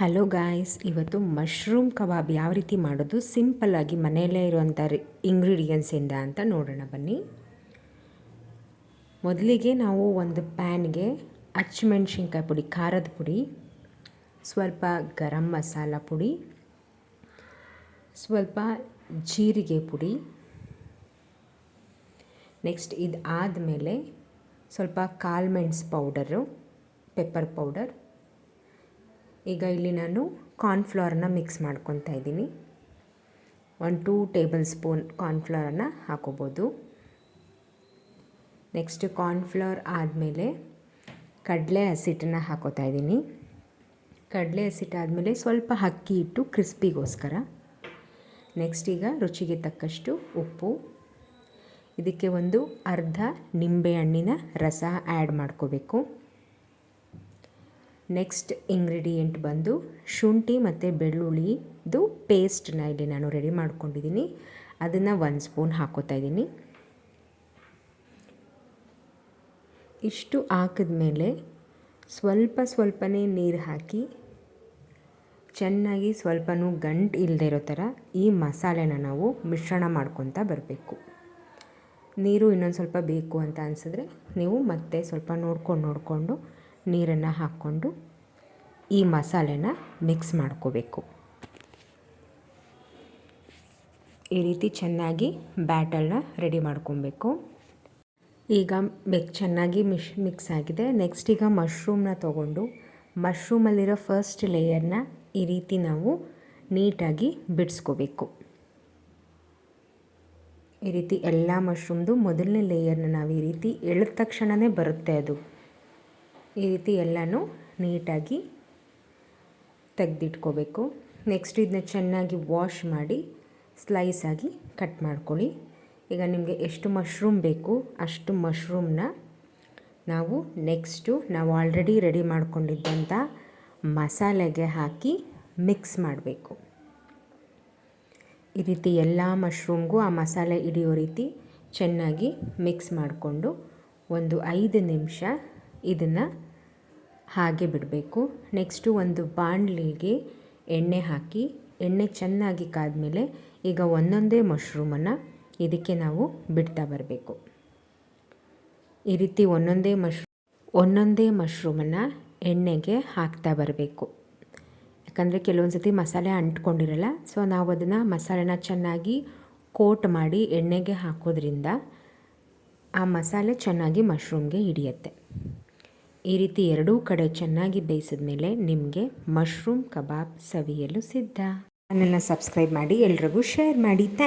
Hello guys, ಇವತ್ತು mushroom kebab ಯಾವ ರೀತಿ ಮಾಡೋದು? ಸಿಂಪಲ್ಲಾಗಿ ಮನೆಯಲ್ಲೇ ಇರುವಂಥ ಇಂಗ್ರೀಡಿಯೆಂಟ್ಸಿಂದ ಅಂತ ನೋಡೋಣ ಬನ್ನಿ. ಮೊದಲಿಗೆ ನಾವು ಒಂದು ಪ್ಯಾನ್ಗೆ ಹಚ್ಚಿಮೆಣ್ಸಿನ್ಕಾಯಿ ಪುಡಿ, ಖಾರದ ಪುಡಿ, ಸ್ವಲ್ಪ ಗರಂ ಮಸಾಲ ಪುಡಿ, ಸ್ವಲ್ಪ ಜೀರಿಗೆ ಪುಡಿ ನೆಕ್ಸ್ಟ್ ಇದು ಆದಮೇಲೆ ಸ್ವಲ್ಪ ಕಾಲ್ಮೆಣ್ಸ್ ಮೆಣಸು ಪೌಡರು ಪೆಪ್ಪರ್ ಪೌಡರ್ ಈಗ ಇಲ್ಲಿ ನಾನು ಕಾರ್ನ್ಫ್ಲವರನ್ನ ಮಿಕ್ಸ್ ಮಾಡ್ಕೊತಾ ಇದ್ದೀನಿ. ಒನ್ ಟೂ ಟೇಬಲ್ ಸ್ಪೂನ್ ಕಾರ್ನ್ಫ್ಲವರನ್ನು ಹಾಕೋಬೋದು. ನೆಕ್ಸ್ಟ್ ಕಾರ್ನ್ಫ್ಲವರ್ ಆದಮೇಲೆ ಕಡಲೆ ಹಸಿಟ್ಟನ್ನು ಹಾಕೋತಾ ಇದ್ದೀನಿ. ಕಡಲೆ ಹಸಿಟ್ಟು ಆದಮೇಲೆ ಸ್ವಲ್ಪ ಅಕ್ಕಿ ಇಟ್ಟು ಕ್ರಿಸ್ಪಿಗೋಸ್ಕರ ನೆಕ್ಸ್ಟ್ ಈಗ ರುಚಿಗೆ ತಕ್ಕಷ್ಟು ಉಪ್ಪು. ಇದಕ್ಕೆ ಒಂದು ಅರ್ಧ ನಿಂಬೆ ಹಣ್ಣಿನ ರಸ ಆ್ಯಡ್ ಮಾಡ್ಕೋಬೇಕು. ನೆಕ್ಸ್ಟ್ ಇಂಗ್ರೀಡಿಯೆಂಟ್ ಬಂದು ಶುಂಠಿ ಮತ್ತು ಬೆಳ್ಳುಳ್ಳಿದು ಪೇಸ್ಟನ್ನ ಇಲ್ಲಿ ನಾನು ರೆಡಿ ಮಾಡ್ಕೊಂಡಿದ್ದೀನಿ ಅದನ್ನು ಒಂದು ಸ್ಪೂನ್ ಹಾಕೋತಾ ಇದ್ದೀನಿ ಇಷ್ಟು ಹಾಕಿದ್ಮೇಲೆ ಸ್ವಲ್ಪ ಸ್ವಲ್ಪನೇ ನೀರು ಹಾಕಿ ಚೆನ್ನಾಗಿ ಸ್ವಲ್ಪನೂ ಗಂಟು ಇಲ್ಲದೆ ಇರೋ ಥರ ಈ ಮಸಾಲೆನ ನಾವು ಮಿಶ್ರಣ ಮಾಡ್ಕೊತಾ ಬರಬೇಕು. ನೀರು ಇನ್ನೊಂದು ಸ್ವಲ್ಪ ಬೇಕು ಅಂತ ಅನಿಸಿದ್ರೆ ನೀವು ಮತ್ತೆ ಸ್ವಲ್ಪ ನೋಡ್ಕೊಂಡು ನೋಡಿಕೊಂಡು ನೀರನ್ನು ಹಾಕ್ಕೊಂಡು ಈ ಮಸಾಲೆನ ಮಿಕ್ಸ್ ಮಾಡ್ಕೋಬೇಕು. ಈ ರೀತಿ ಚೆನ್ನಾಗಿ ಬ್ಯಾಟಲ್ನ ರೆಡಿ ಮಾಡ್ಕೊಬೇಕು. ಈಗ ಬೆಕ್ ಚೆನ್ನಾಗಿ ಮಿಶ್ ಮಿಕ್ಸ್ ಆಗಿದೆ. ನೆಕ್ಸ್ಟ್ ಈಗ ಮಶ್ರೂಮ್ನ ತೊಗೊಂಡು ಮಶ್ರೂಮಲ್ಲಿರೋ ಫಸ್ಟ್ ಲೇಯರ್ನ ಈ ರೀತಿ ನಾವು ನೀಟಾಗಿ ಬಿಡಿಸ್ಕೋಬೇಕು. ಈ ರೀತಿ ಎಲ್ಲ ಮಶ್ರೂಮ್ದು ಮೊದಲನೇ ಲೇಯರ್ನ ನಾವು ಈ ರೀತಿ ಎಳೆದ ತಕ್ಷಣವೇ ಬರುತ್ತೆ ಅದು. ಈ ರೀತಿ ಎಲ್ಲನೂ ನೀಟಾಗಿ ತೆಗೆದಿಟ್ಕೋಬೇಕು. ನೆಕ್ಸ್ಟ್ ಇದನ್ನ ಚೆನ್ನಾಗಿ ವಾಶ್ ಮಾಡಿ ಸ್ಲೈಸ್ ಆಗಿ ಕಟ್ ಮಾಡ್ಕೊಳ್ಳಿ. ಈಗ ನಿಮಗೆ ಎಷ್ಟು ಮಶ್ರೂಮ್ ಬೇಕು ಅಷ್ಟು ಮಶ್ರೂಮ್ನ ನಾವು ನೆಕ್ಸ್ಟು ನಾವು ಆಲ್ರೆಡಿ ರೆಡಿ ಮಾಡ್ಕೊಂಡಿದ್ದಂಥ ಮಸಾಲೆಗೆ ಹಾಕಿ ಮಿಕ್ಸ್ ಮಾಡಬೇಕು. ಈ ರೀತಿ ಎಲ್ಲ ಮಶ್ರೂಮ್ಗೂ ಆ ಮಸಾಲೆ ಹಿಡಿಯೋ ರೀತಿ ಚೆನ್ನಾಗಿ ಮಿಕ್ಸ್ ಮಾಡಿಕೊಂಡು ಒಂದು ಐದು ನಿಮಿಷ ಇದನ್ನು ಹಾಗೆ ಬಿಡಬೇಕು. ನೆಕ್ಸ್ಟು ಒಂದು ಬಾಣಲಿಗೆ ಎಣ್ಣೆ ಹಾಕಿ, ಎಣ್ಣೆ ಚೆನ್ನಾಗಿ ಕಾದ್ಮೇಲೆ ಈಗ ಒಂದೊಂದೇ ಮಶ್ರೂಮನ್ನು ಇದಕ್ಕೆ ನಾವು ಬಿಡ್ತಾ ಬರಬೇಕು. ಈ ರೀತಿ ಒಂದೊಂದೇ ಮಶ್ ಒಂದೊಂದೇ ಮಶ್ರೂಮನ್ನು ಎಣ್ಣೆಗೆ ಹಾಕ್ತಾ ಬರಬೇಕು. ಯಾಕಂದರೆ ಕೆಲವೊಂದು ಸತಿ ಮಸಾಲೆ ಅಂಟ್ಕೊಂಡಿರಲ್ಲ ಸೊ ನಾವು ಅದನ್ನು ಮಸಾಲೆನ ಚೆನ್ನಾಗಿ ಕೋಟ್ ಮಾಡಿ ಎಣ್ಣೆಗೆ ಹಾಕೋದ್ರಿಂದ ಆ ಮಸಾಲೆ ಚೆನ್ನಾಗಿ ಮಶ್ರೂಮ್ಗೆ ಹಿಡಿಯುತ್ತೆ. ಈ ರೀತಿ ಎರಡೂ ಕಡೆ ಚೆನ್ನಾಗಿ ಬೇಯಿಸಿದ ಮೇಲೆ ನಿಮಗೆ ಮಶ್ರೂಮ್ ಕಬಾಬ್ ಸವಿಯಲು ಸಿದ್ಧ. ಚಾನಲ್ನ ಸಬ್ಸ್ಕ್ರೈಬ್ ಮಾಡಿ ಎಲ್ರಿಗೂ ಶೇರ್ ಮಾಡಿ. ಥ್ಯಾಂಕ್